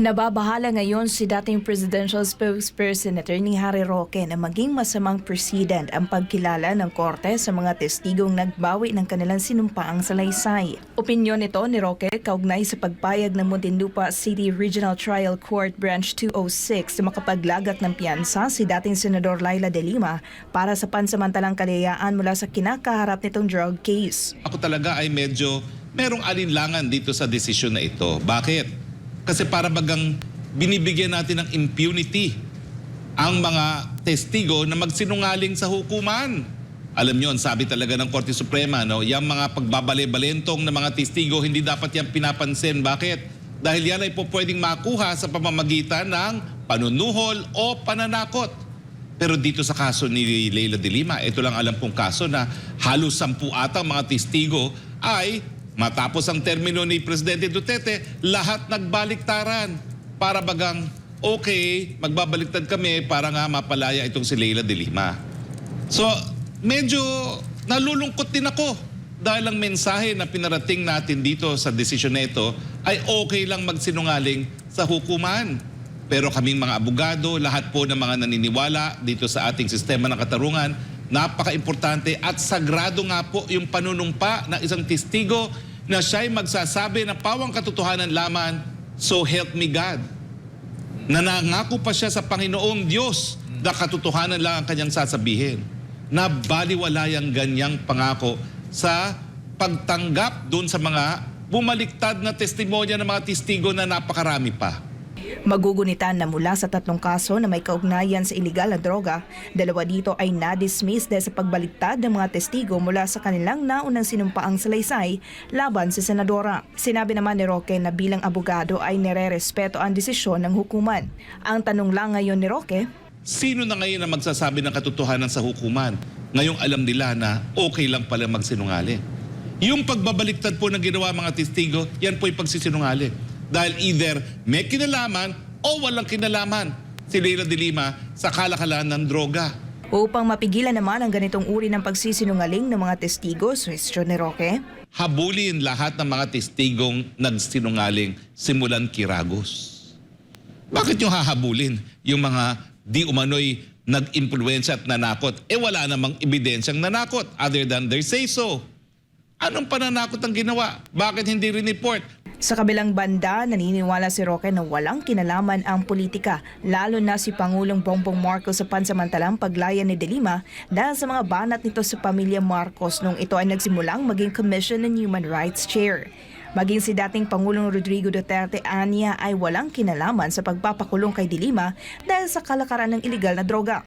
Nababahala ngayon si dating presidential spokesperson Attorney Harry Roque na maging masamang president ang pagkilala ng korte sa mga testigong nagbawi ng kanilang sinumpaang salaysay. Opinyon nito ni Roque kaugnay sa pagpayag ng Muntinlupa City Regional Trial Court Branch 206 na makapaglagak ng piyansa si dating Senador Laila De Lima para sa pansamantalang kalayaan mula sa kinakaharap nitong drug case. Ako talaga ay medyo merong alinlangan dito sa desisyon na ito. Bakit? Kasi para bagang binibigyan natin ng impunity ang mga testigo na magsinungaling sa hukuman. Alam ang sabi talaga ng Korte Suprema, no, yung mga pagbabale-balentong na mga testigo, hindi dapat yan pinapansin. Bakit? Dahil yan ay po pwedeng makuha sa pamamagitan ng panunuhol o pananakot. Pero dito sa kaso ni Leila de Lima, ito lang alam pong kaso na halos sampu ata mga testigo ay matapos ang termino ni Presidente Duterte, lahat nagbaliktaran para bagang okay, magbabaliktad kami para nga mapalaya itong si Leila de Lima. So, medyo nalulungkot din ako dahil ang mensahe na pinarating natin dito sa desisyon na ito ay okay lang magsinungaling sa hukuman. Pero kaming mga abogado, lahat po ng mga naniniwala dito sa ating sistema ng katarungan, napaka-importante at sagrado nga po yung panunumpa ng isang testigo na siya'y magsasabi ng pawang katotohanan lamang, so help me God. Nanangako pa siya sa Panginoong Diyos na katotohanan lang ang kanyang sasabihin. Na baliwala yung ganyang pangako sa pagtanggap doon sa mga bumaliktad na testimonya ng mga testigo na napakarami pa. Magugunitan na mula sa tatlong kaso na may kaugnayan sa iligal na droga, dalawa dito ay na-dismiss dahil sa pagbaliktad ng mga testigo mula sa kanilang naunang sinumpaang salaysay laban sa senadora. Sinabi naman ni Roque na bilang abogado ay nire-respeto ang desisyon ng hukuman. Ang tanong lang ngayon ni Roque, Sino na ngayon ang magsasabi ng katotohanan sa hukuman? Ngayong alam nila na okay lang pala magsinungaling. Yung pagbabaliktad po ng ginawa mga testigo, yan po yung pagsisinungaling. Dahil either may kinalaman o walang kinalaman si Leila de Lima sa kalakalan ng droga. upang mapigilan naman ang ganitong uri ng pagsisinungaling ng mga testigo, suwestyon ni Roque, Habulin lahat ng mga testigong nagsinungaling simulan kiragos. Bakit yung hahabulin yung mga di umano'y nag-impluensya at nanakot? Eh wala namang ebidensyang nanakot other than their say-so. Anong pananakot ang ginawa? Bakit hindi rin-report? Sa kabilang banda, naniniwala si Roque na walang kinalaman ang politika, lalo na si Pangulong Bongbong Marcos sa pansamantalang paglaya ni De Lima dahil sa mga banat nito sa pamilya Marcos nung ito ay nagsimulang maging Commission on Human Rights Chair. Maging si dating Pangulong Rodrigo Duterte Anya ay walang kinalaman sa pagpapakulong kay De Lima dahil sa kalakaran ng iligal na droga.